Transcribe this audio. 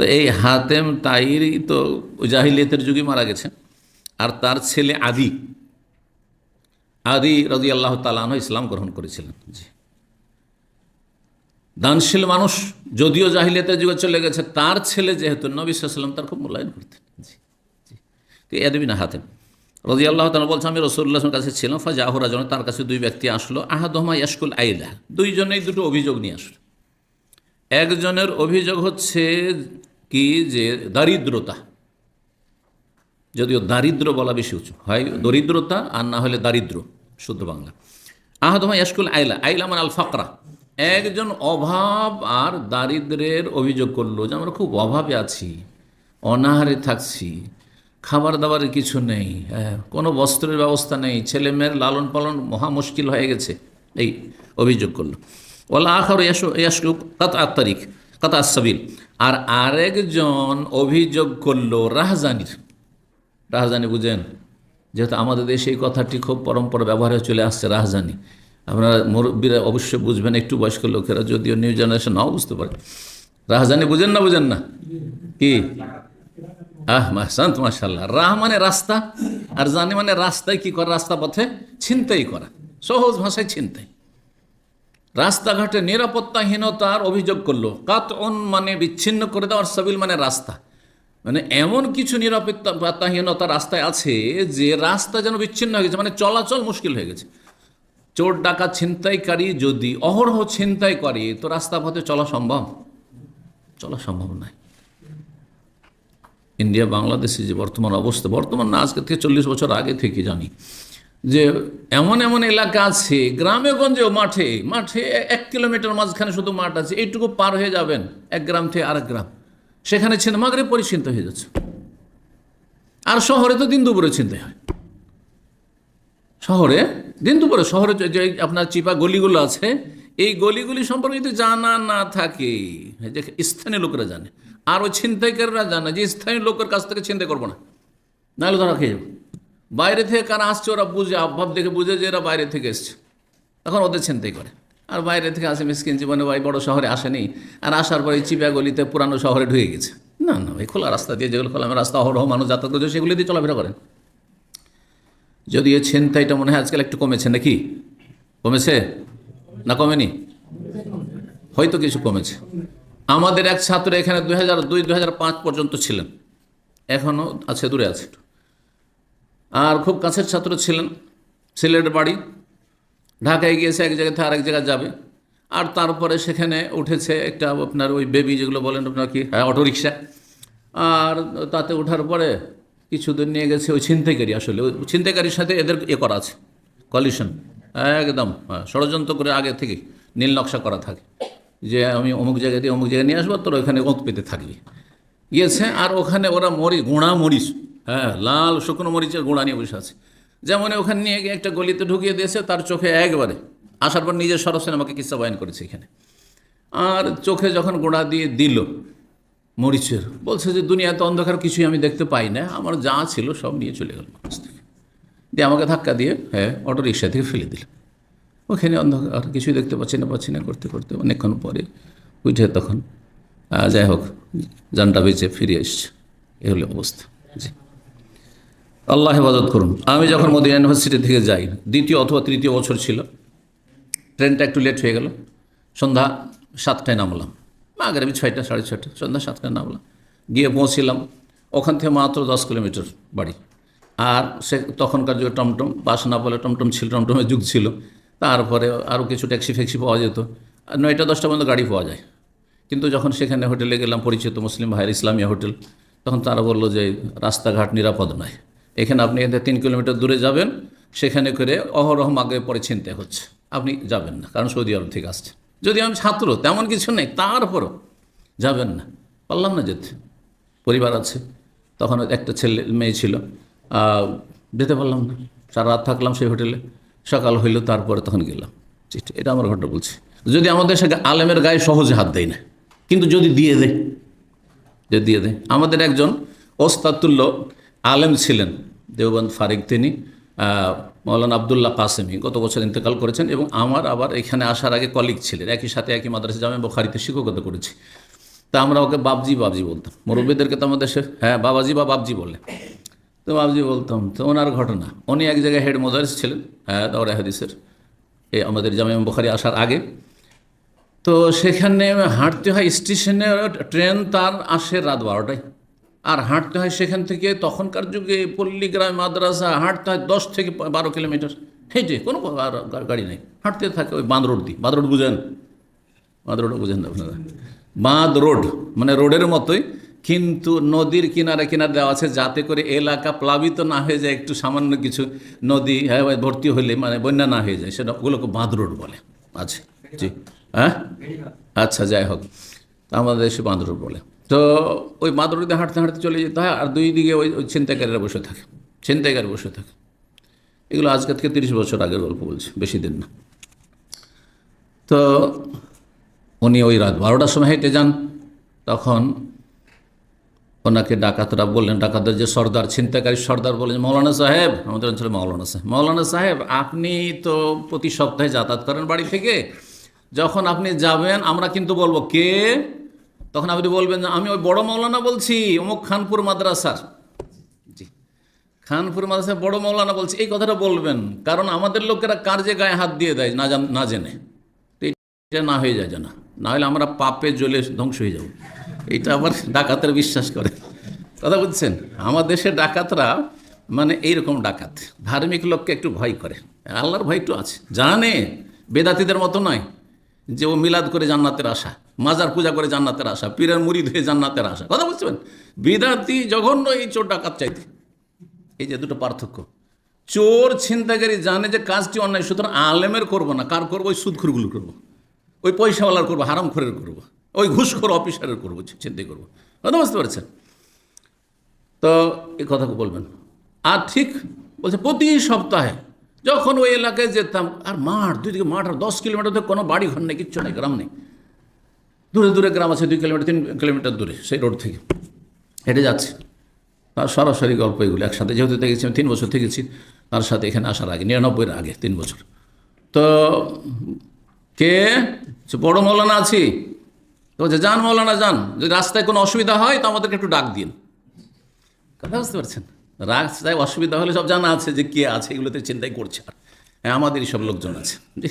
তো এই হাতেম তাইরই তো জাহিলিয়তের যুগে মারা গেছে। আর তার ছেলে আদি। আদি রাজি আল্লাহ তালাহ ইসলাম গ্রহণ করেছিলেন। জি। দানশীল মানুষ যদিও জাহিলিয়াতের যুগে চলে গেছে, তার ছেলে যেহেতু নবী সাল্লাম তার খুব মূল্যায়ন করতেন। জি জি। তো এদবিনা হাতেম। রাজি আল্লাহ তালা বলছে, আমি রসুল্লাহর কাছে ছিলাম ফাজা আহরাজন তার কাছে দুই ব্যক্তি আসলো আহাদমা ইয়াসকুল আইলা দুইজনেই দুটো অভিযোগ নিয়ে আসলো। একজনের অভিযোগ হচ্ছে কি যে দারিদ্রতা? যদিও দারিদ্র বলা বেশি উঁচু। হয় দরিদ্রতা আর না হলে দারিদ্র, শুদ্ধ বাংলা। আহাদমা ইয়াসকুল আইলা। আইলা মানে আল ফাকরা একজন অভাব আর দারিদ্রের অভিযোগ করল যে, আমরা খুব অভাবে আছি, অনাহারে থাকছি খাবার দাবারের কিছু নেই হ্যাঁ কোনো বস্ত্রের ব্যবস্থা নেই ছেলে মেয়ের লালন পালন মহা মুশকিল হয়ে গেছে। এই অভিযোগ করল। ওলা আখার ইয়াসুক কাত আত্মারিক কাত আসাবিল আর আরেকজন অভিযোগ করল রাহজানির। রাহজানি বুঝেন, যেহেতু আমাদের দেশে এই কথাটি খুব পরম্পরা ব্যবহারে চলে আসছে রাহজানি। আপনারা মুরব্বীরা অবশ্যই বুঝবেন, একটু বয়স্ক লোকেরা যদিও নিউ জেনারেশন নাও বুঝতে পারে। রাহজানি বুঝেন না বুঝেন না? কি? আহ মাহসান্ত মাসাল্লাহ রাহ মানে রাস্তা, আর জানি মানে রাস্তায় কি করা, রাস্তা পথে ছিনতাই করা। সহজ ভাষায় ছিনতাই। রাস্তাঘাটে নিরাপত্তাহীনতার অভিযোগ করল। কাত অন মানে বিচ্ছিন্ন করে দেওয়ার সাবিল মানে রাস্তা। মানে এমন কিছু নিরাপত্তাহীনতা রাস্তায় আছে যে রাস্তা যেন বিচ্ছিন্ন হয়ে গেছে মানে চলাচল মুশকিল হয়ে গেছে। চোর ডাকা ছিনতাইকারী যদি অহরহ ছিনতাই করে, তো রাস্তা পথে চলা সম্ভব? চলা সম্ভব নয়। ইন্ডিয়া বাংলাদেশে যে বর্তমান অবস্থা, বর্তমান না, আজকে থেকে চল্লিশ বছর আগে থেকে জানি। যে এমন এমন এলাকা আছে গ্রামে গঞ্জেও মাঠে মাঠে এক কিলোমিটার মাঝখানে শুধু মাঠ আছে, এইটুকু পার হয়ে যাবেন, এক গ্রাম থেকে আরেক গ্রাম। সেখানে ছিন মাগরে পরিচিন্ত হয়ে যাচ্ছে। আর শহরে তো দিন দুপুরে চিন্তাই হয়। শহরে, দিন দুপুরে শহরে যে আপনার চিপা গলিগুলো আছে, এই গলিগুলি সম্পর্কে যদি জানা না থাকে যে স্থানীয় লোকেরা জানে। আর ওই ছিনতাইকারীরা জানে যে স্থানীয় লোকের কাছ থেকে চিন্তা করব না। নাহলে ধরা খেয়ে যাব। বাইরে থেকে কারা আসছে, ওরা বুঝে আভাব দেখে বুঝে যে এরা বাইরে থেকে এসছে। তখন ওদের ছিনতাই করে। আর বাইরে থেকে আসে মিসকিন জীবনে, ভাই, বড় শহরে আসেনি। আর আসার পরে চিপা গলিতে পুরানো শহরে ঢুকে গেছে। না না, ভাই, খোলা রাস্তা দিয়ে যেগুলো খোলা রাস্তা, অহরহ মানুষ যাতায়াত করছে, সেগুলি দিয়ে চলাফেরা করেন। যদি এই ছিনতাইটা মনে হয় আজকাল একটু কমেছে নাকি? কমেছে? না কমেনি? হয়তো কিছু কমেছে। আমাদের এক ছাত্র এখানে দুই হাজার দুই পর্যন্ত ছিলেন। এখনও আছে, দূরে আছে। আর খুব কাছের ছাত্র ছিলেন সিলেটের বাড়ি। ঢাকায় গিয়েছে, এক জায়গা থেকে আরেক জায়গায় যাবে। আর তারপরে সেখানে উঠেছে একটা আপনার ওই বেবি যেগুলো বলেন আপনার কি হ্যাঁ অটোরিকশা। আর তাতে ওঠার পরে কিছুদিন নিয়ে গেছে ওই ছিনতাইকারী আসলে। ওই ছিনতাইকারীর সাথে এদের এ করা আছে কলিশন একদম হ্যাঁ ষড়যন্ত্র করে আগে থেকে নীল নকশা করা থাকে। যে আমি অমুক জায়গায় দিয়ে অমুক জায়গায় নিয়ে আসব, তোর ওইখানে ওঁত পেতে থাকবি। গিয়েছে আর ওখানে ওরা মরি, গুঁড়া মরিচ হ্যাঁ লাল শুকনো মরিচের গুঁড়া নিয়ে বসে আছে। যেমন ওখানে নিয়ে গিয়ে একটা গলিতে ঢুকিয়ে দিয়েছে, তার চোখে একবারে। আসার পর নিজের সরসেন আমাকে কিসা বয়ান করেছে এখানে। আর চোখে যখন গোড়া দিয়ে দিল মরিচের, বলছে যে দুনিয়াতে অন্ধকার কিছুই আমি দেখতে পাই না, আমার যা ছিল সব নিয়ে চলে গেল থেকে। দিয়ে আমাকে ধাক্কা দিয়ে হ্যাঁ অটো রিক্সা থেকে ফেলে দিল। ওখানে অন্ধকার, কিছুই দেখতে পাচ্ছি না পাচ্ছি না, করতে করতে অনেকক্ষণ পরে উঠে তখন যাই হোক জানটা বেঁচে ফিরে এসছে। এ হলো অবস্থা। জি। আল্লাহ হেফাজত করুন। আমি যখন মোদিনা ইউনিভার্সিটি থেকে যাই, দ্বিতীয় অথবা তৃতীয় বছর ছিল, ট্রেনটা একটু লেট হয়ে গেল, সন্ধ্যা সাতটায় নামলাম। আগের আমি ছয়টা, সাড়ে ছয়টা, সন্ধ্যা সাতটায় নামলাম। গিয়ে পৌঁছিলাম, ওখান থেকে মাত্র দশ কিলোমিটার বাড়ি। আর সে তখনকার যে টমটম, বাস না বলে টমটম ছিল, টমটমের যুগ ছিল। তারপরে আরও কিছু ট্যাক্সি ফ্যাক্সি পাওয়া যেত। আর নয়টা, দশটা পর্যন্ত গাড়ি পাওয়া যায়। কিন্তু যখন সেখানে হোটেলে গেলাম, পরিচিত মুসলিম ভাইয়ের ইসলামিয়া হোটেল, তখন তারা বলল যে, রাস্তাঘাট নিরাপদ নয়। এখানে আপনি এদের তিন কিলোমিটার দূরে যাবেন, সেখানে করে অহরহ আগে পরে চিনতে হচ্ছে। আপনি যাবেন না, কারণ সৌদি আরব থেকে আসছে। যদি আমি ছাত্র, তেমন কিছু নেই, তারপরও যাবেন না। পারলাম না যেতে। পরিবার আছে, তখন একটা ছেলে, মেয়ে ছিল। যেতে পারলাম না। সারা রাত থাকলাম সেই হোটেলে। সকাল হইল, তারপরে তখন গেলাম। এটা আমার ঘটনা বলছি। যদি আমাদের সে আলেমের গায়ে সহজে হাত দেয় না, কিন্তু যদি দিয়ে দেয়, যদি দিয়ে দেয়। আমাদের একজন ওস্তাতুল্য আলেম ছিলেন দেওবন্দ ফারিক তিনি মৌলানা আবদুল্লাহ কাসেমি গত বছর ইন্তেকাল করেছেন এবং আমার আবার এখানে আসার আগে কলিগ ছিলেন। একই সাথে একই মাদ্রাসা জামে বখারিতে শিক্ষকতা করেছি। তা আমরা ওকে বাবজি বাবজি বলতাম। মুরব্বীদেরকে তো আমাদের সে হ্যাঁ বাবাজি বা বাবজি বলে। তো বাবজি বলতাম, তো ওনার ঘটনা। উনি এক জায়গায় হেড মোদারিস ছিলেন হ্যাঁ দাওরা হাদিসের। এই আমাদের জামিয়া বুখারি আসার আগে। তো সেখানে হাঁটতে হয় স্টেশনে, ট্রেন তার আসে রাত বারোটায়। আর হাঁটতে হয় সেখান থেকে তখনকার যুগে পল্লীগ্রাম, মাদ্রাসা, হাঁটতে হয় দশ থেকে বারো কিলোমিটার। হেঁটে কোনো গাড়ি নেই। হাঁটতে থাকে ওই বাঁধ রোড দিয়ে। বাঁধ রোড বুঝেন? বাঁধ রোড বুঝেন আপনারা। বাঁধ রোড মানে রোডের মতোই। কিন্তু নদীর কিনারে কিনারে দেওয়া আছে যাতে করে এলাকা প্লাবিত না হয়ে যায়, একটু সামান্য কিছু নদী হ্যাঁ ভর্তি হলে মানে বন্যা না হয়ে যায়। সেটা ওগুলোকে বাঁধ রোড বলে। আছে। জি। হ্যাঁ? আচ্ছা যাই হোক। আমাদের দেশে বাঁধ রোড বলে। তো ওই রোডে হাঁটতে হাঁটতে চলে যেতে হয় আর দুই দিকে ওই ওই ছিনতাইকারীরা বসে থাকে, ছিনতাইকারী বসে থাকে। এগুলো আজকে থেকে তিরিশ বছর আগের গল্প বলছি, বেশি দিন না। তো উনি ওই রাত বারোটার সময় হেঁটে যান, তখন ওনাকে ডাকাতরা বললেন ডাকাতের যে সর্দার ছিনতাকারী সর্দার বললেন মৌলানা সাহেব, আমাদের অঞ্চলে মৌলানা সাহেব মৌলানা সাহেব, আপনি তো প্রতি সপ্তাহে যাতায়াত করেন বাড়ি থেকে, যখন আপনি যাবেন আমরা কিন্তু বলব কে তখন আপনি বলবেন যে, আমি ওই বড় মৌলানা বলছি, অমুক খানপুর মাদ্রাসার। জি। খানপুর মাদ্রাসার বড় মৌলানা বলছি, এই কথাটা বলবেন, কারণ আমাদের লোকেরা কার যে গায়ে হাত দিয়ে দেয়, না জান, না জেনে। এটা না হয়ে যায় যেন না হলে আমরা পাপে জ্বলে ধ্বংস হয়ে যাব। এইটা আবার ডাকাতের বিশ্বাস করে। কথা বুঝছেন? আমার দেশের ডাকাতরা মানে এইরকম ডাকাত। ধার্মিক লোককে একটু ভয় করে। আল্লাহর ভয় একটু আছে। জানে, বেদাতিদের মতো নয় যে ও মিলাদ করে জান্নাতের আশা। মাজার পূজা করে জান্নাতের আশা, পীরের মুড়ি ধুয়ে জান্নাতের আশা। কথা বুঝতে বিদাতি জঘন্য এই চোর ডাকাত চাইতে? এই যে দুটো পার্থক্য। চোর ছিনতাকারী জানে যে কাজটি অন্যায়, সুতরাং আলেমের করব না। কার করব? ওই সুদখুরগুলো করব। ওই পয়সাওয়ালার করব, হারামখোরের করব। ওই ঘুষখোর অফিসারের করব চিন্তাই করব। কথা বুঝতে পারছেন? তো এই কথা বলবেন। আর ঠিক বলছে, প্রতি সপ্তাহে যখন ওই এলাকায় যেতাম, আর মাঠ, দুই দিকে মাঠ আর দশ কিলোমিটার থেকে কোনো বাড়ি ঘর নেই, কিচ্ছু নেই, গ্রাম নেই। দূরে দূরে গ্রাম আছে, দুই কিলোমিটার, তিন কিলোমিটার দূরে, সেই রোড থেকে। হেঁটে যাচ্ছে। তার সরাসরি গল্প এগুলো একসাথে। যেহেতু দেখেছি আমি তিন বছর থেকেছি, তার সাথে এখানে আসার আগে নিরানব্বইয়ের আগে, তিন বছর। তো কে? বড় মৌলানা আছি। তো বলছে যান মৌলানা যান যদি রাস্তায় কোনো অসুবিধা হয়, তো আমাদেরকে একটু ডাক দিন। কথা বুঝতে পারছেন? রাস্তায় অসুবিধা হলে সব জানা আছে যে কে আছে, এগুলোতে চিন্তাই করছে আর। হ্যাঁ আমাদেরই সব লোকজন আছে। জি।